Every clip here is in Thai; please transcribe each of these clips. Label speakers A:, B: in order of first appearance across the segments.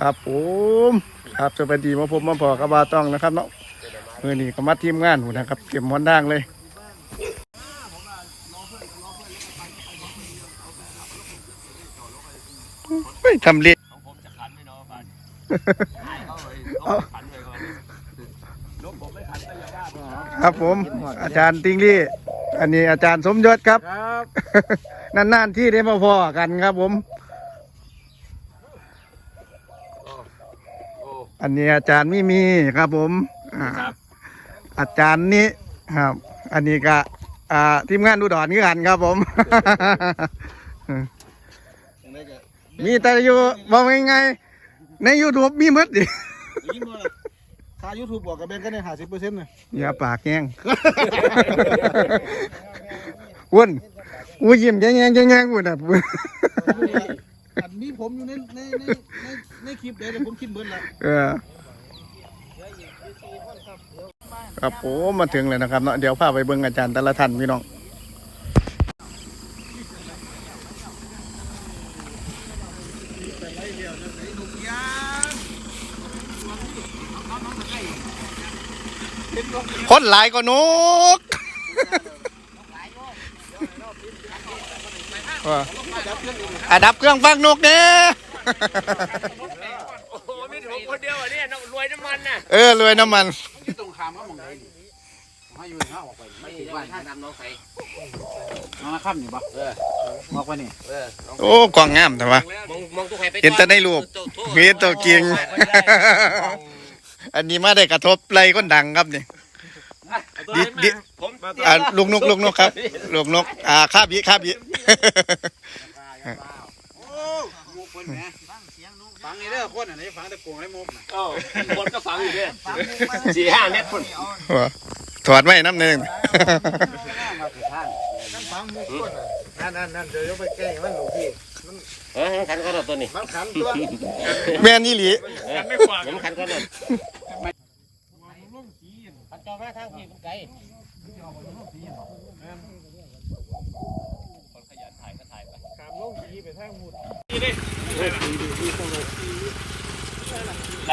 A: ครับผมครับสวัสดีมาพบมาพอกับบาต้องนะครับเนาะมือนี้ก็มาทีมงานหูนะครับเก็บหมอนด่างเลยไม่ทำเละ
B: ของผมจะขันไม่น้องบ้าน
A: เอา
B: ขันเลยก่อนลบผมไม่ขันก็ยังว่าผม
A: ครับผม อาจารย์ติงลี่อันนี้อาจารย์สมยศครับ
B: ครับ
A: นานๆที่ได้มาพอกันครับผม
B: อ้
A: อันนี้อาจารย์มิมีครับผมอ่า
B: ครับ
A: อาจารย์นี้ครับ อันนี้ก็อ่าทีมงานดูดอนคือกันครับผม มีแต่อยู่บอกยังไงใน YouTube มีหมดดิ
C: ยินบ่ล่ะค่า YouTube บอกกับแบงค์ก็ได้ห้าสิบเปอร์เซ็นต์เลย
A: อย่าปากแห้งอ้วนอู้ยิ้มแง่งๆแง่งๆอ้วนอะ
C: อันนี้ผมอยู่ในในใน ในในคลิปเดี๋ยวผมคิดเบิร์ดละ
A: เออครับผมมาถึงเลยนะครับเนาะเดี๋ยวพาไปเบิ่งอาจารย์แต่ละท่านพี่น้องคนหลายก็นกว่าอะดับเครื่องฟังนกเนี่ย
B: มันน่ะ
A: เออรวยน้ำมัน
C: ที่ตรงข้ามก็มองได้นี่ให้อยู่ห้าออกไปไม่ถึงบ้าน
B: ถ้าทำน้องใส่
C: น้องข้ามนี่บ่เออบอกไปนี่
B: เออน้อง
A: โอ้กล่องงามแต่ว่าม
B: องมองตัวใครไป
A: เห็นแต่ในรูปเห็นตัวจริงอันนี้มาได้กระทบไรคนดังครับนี่ดิดิ
B: ผม
A: อ่าลูกนกลูกนกครับลูกนกอ่าคาบิคาบิ
C: โอ้มุกคนแหมฟังนี่เด้อคนอันนี้ฟังแต่โกงได้มุกน่ะ
B: โอ้คนก็ฟังอยู่เนี่ยสี่ห้าเมตรคน
A: ว่าถอดไว้น้ำหนึ่ง
C: ฟังมุกคนนั่นนั่นนั่นเดี๋ยวไปแก้มันหลวงพี่
B: เออขันก็รถตัวนี้
C: มันขันตัว
A: แม่นี่หลี
B: ผมขันก็รถขันจอมาทางพี่มันไกลคนขยันถ่ายก็ถ่ายไป
C: ขามลงสีไปทางมุด
B: ไหน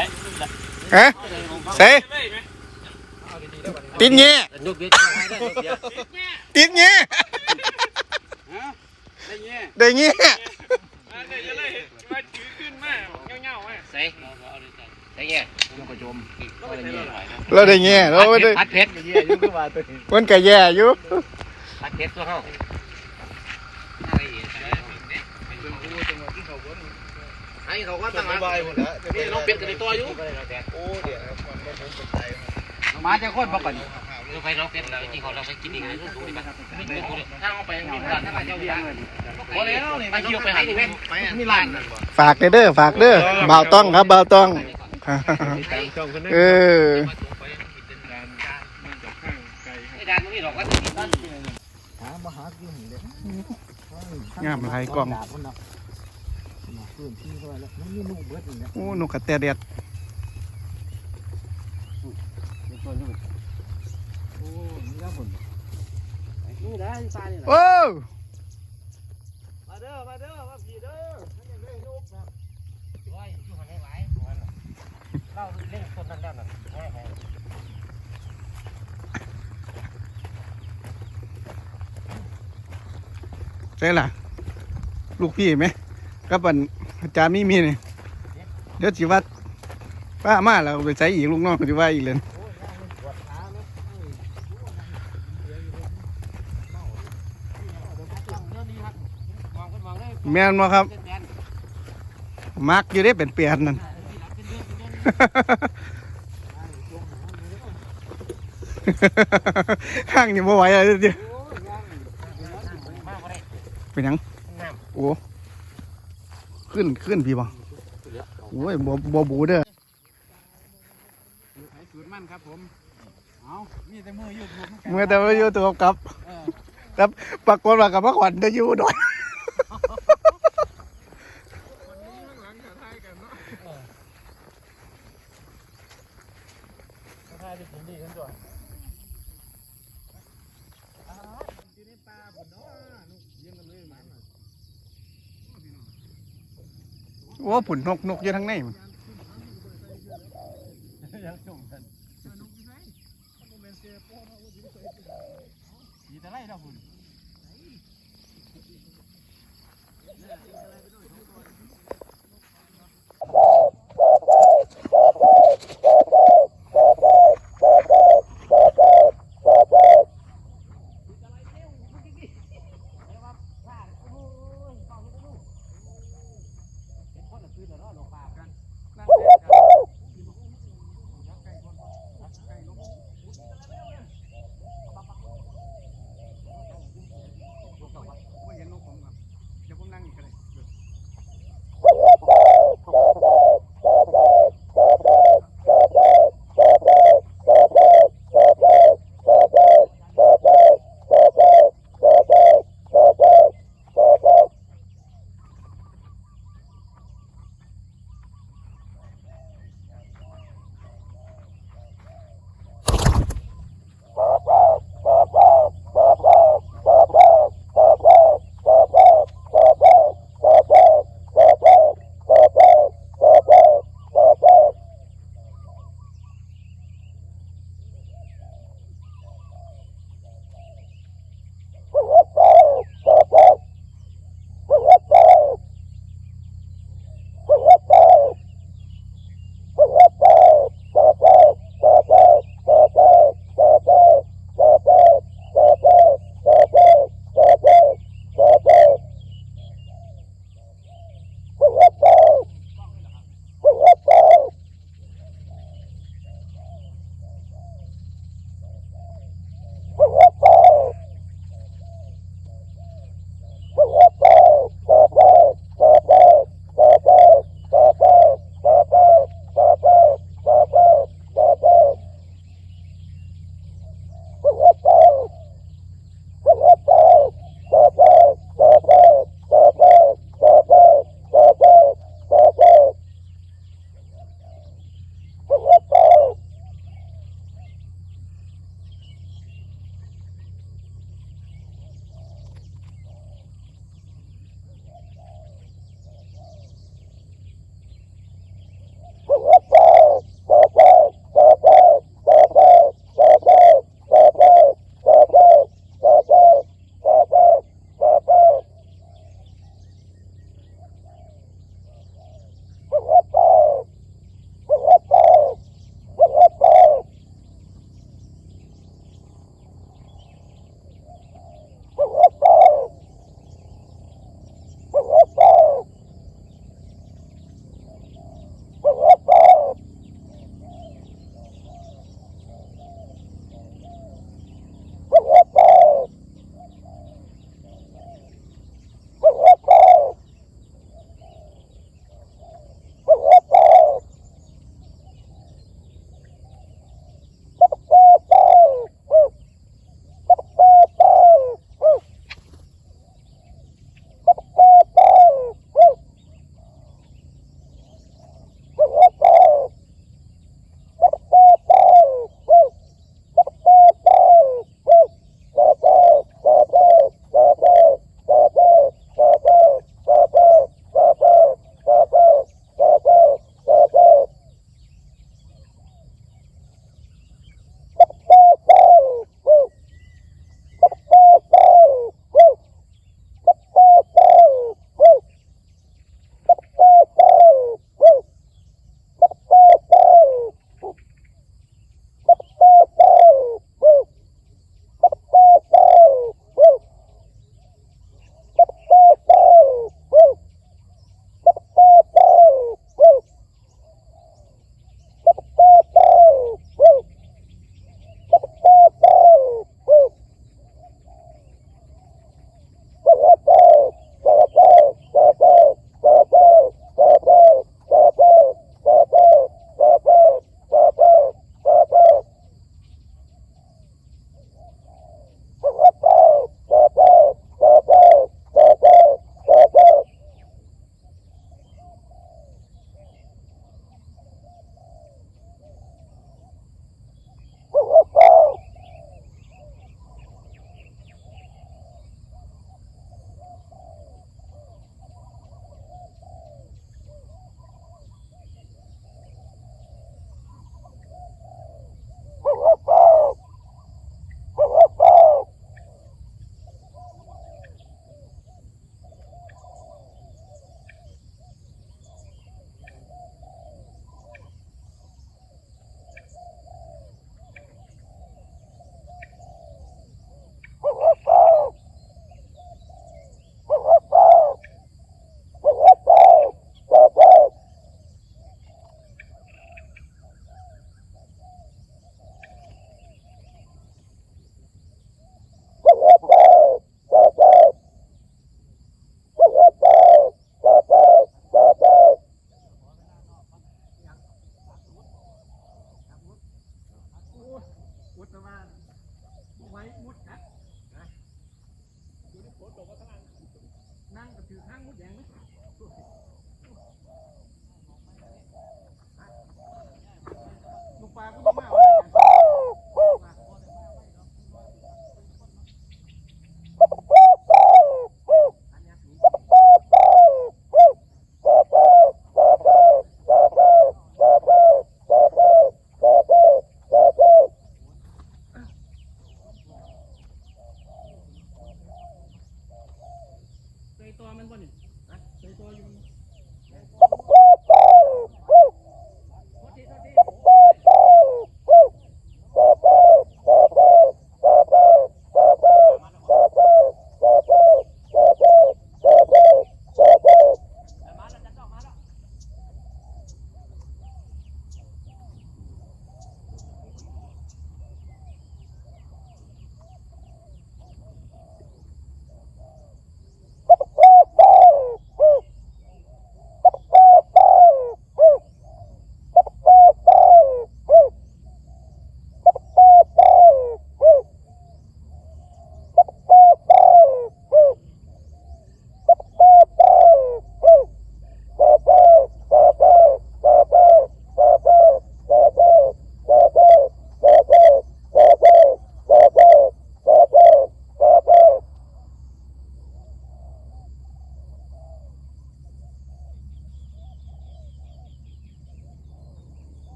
A: ฮะเสติดเอ
B: ยนะ
A: เราได้เงี้ยเราได้
B: พัดเพชร
C: เงี้ยยุ่งขึ้นมาตัวนี้
A: มันก็แย่อยู่
B: พัดเพชรตัวเขาไอ้เขาก็ตั้ง
C: สบายหมดแล้ว
B: นี่น้องเป็ดกับตัวอยู่
C: โอ้เดี๋ยวครับมันผมเป็นใจมาจะคนบ่ก่อน
B: เราไปน้องเป็ดเราจริงเขาเราไปกินอีกไงลูกดูดิบ้างไม่ดูเลยถ้าเอาไปมีร้านถ้าเจ้าเลี้ยงเลย
C: พอแล้วนี่
B: ไปเที่ยวไปหาที่ไหม
C: มีร้าน
A: ฝากเด้อฝากเด้อบ่าวต้องครับบ่าวต้องเออ
B: ไอ้ดานมันนี่หรอกว่าจะกิน
C: หามาหากินนี่เลย
A: งามหลายกล่อง
C: คนนับ พื้นที่เท่าไหร่แล้วมันมีนุ่งเบิดนี่นะ
A: โอ้นกกระแตเด็ด
C: โอ้มีแล้วหมด
B: นี่ได้ปลาเนี่ย
A: โอ้
C: มาเด้อ มาเด้อ มาพี่เด้อท่านยังได้ลูกนะ
B: ร้อยอยู่หันไหนไหวเล่าเล่นต้นนั้นแล้วน่ะ
A: ใช่ล่ะ ลูกพี่ไหมกับอัน อาจารย์มีมีนี่เดี๋ยวสิว่าป้ามาแล้วไปใส่อีกลูกน้องสิว่าอีกเลยแมนมาครับมักอยู่ได้เป็นเปลี่ยนนั่นข้างนี่บ่ไหวอะไรเดียวเป็นยังโอ้ ขึ้นขึ้นพี่บ่โอ้ยบ่บ่บูเด้อ
C: ไอ้สูตรมันครับผมเอามีแต่มือยืด
A: เมื่อแต่ว่าอยู่ตัวกับ ครับปรากฏว่ากับพระขวัญจะอยู่ด้วย โอ้ผุนนกนกเยอะทั้งในมัน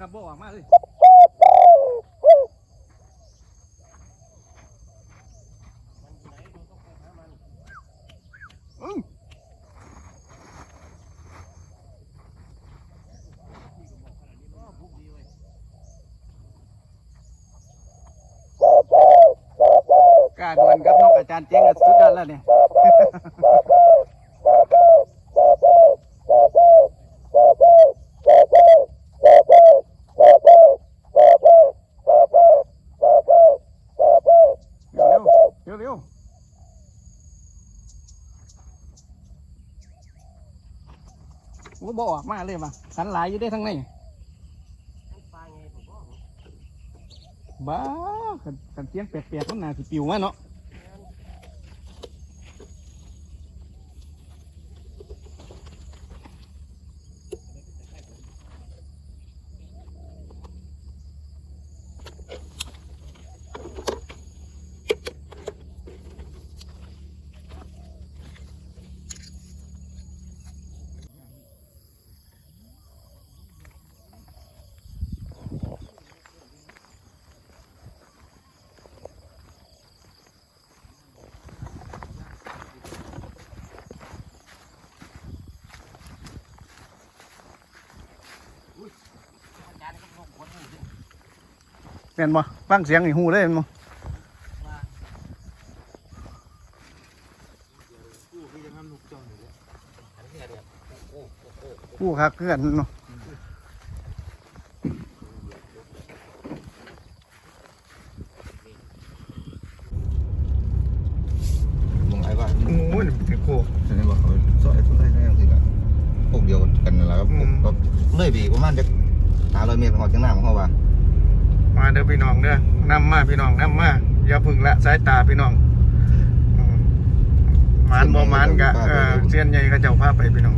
A: ครับบ่ออกมาเลยกาดวลกับนกอาจารย์เจ๊งสุดยอดแล้วเนี่ย เร็วเร็วเร็วเร็วโอ้บออก มาเลยว่ะสันหลายอยู่ได้ทั้งในบ้ากันกันเสียงแปลกๆมันน่าสิปิวมาเนาะ เห็นบ่ฟังเสียงนี่หูเลยเห็นบ่หูคักเพื่อนเนาะ
D: มึงไอ้บ้าน
A: โอ้ยเป็นโค
D: ฉันบอกเขาซอยซอยแน่คือกันพวกเดียวกันนั่นแหละครับผมก็เลยบีประมาณจะหาร้อยเมตรหอดจังหน้าของเขาว่า
A: มาเด้อพี่น้องเด้อนำมาพี่น้องนำมาอย่าพึ่งละสายตาพี่น้องมหมานบ่หมานกะเออเสียนใหญ่ก็เจ้าภาไปพี่น้อง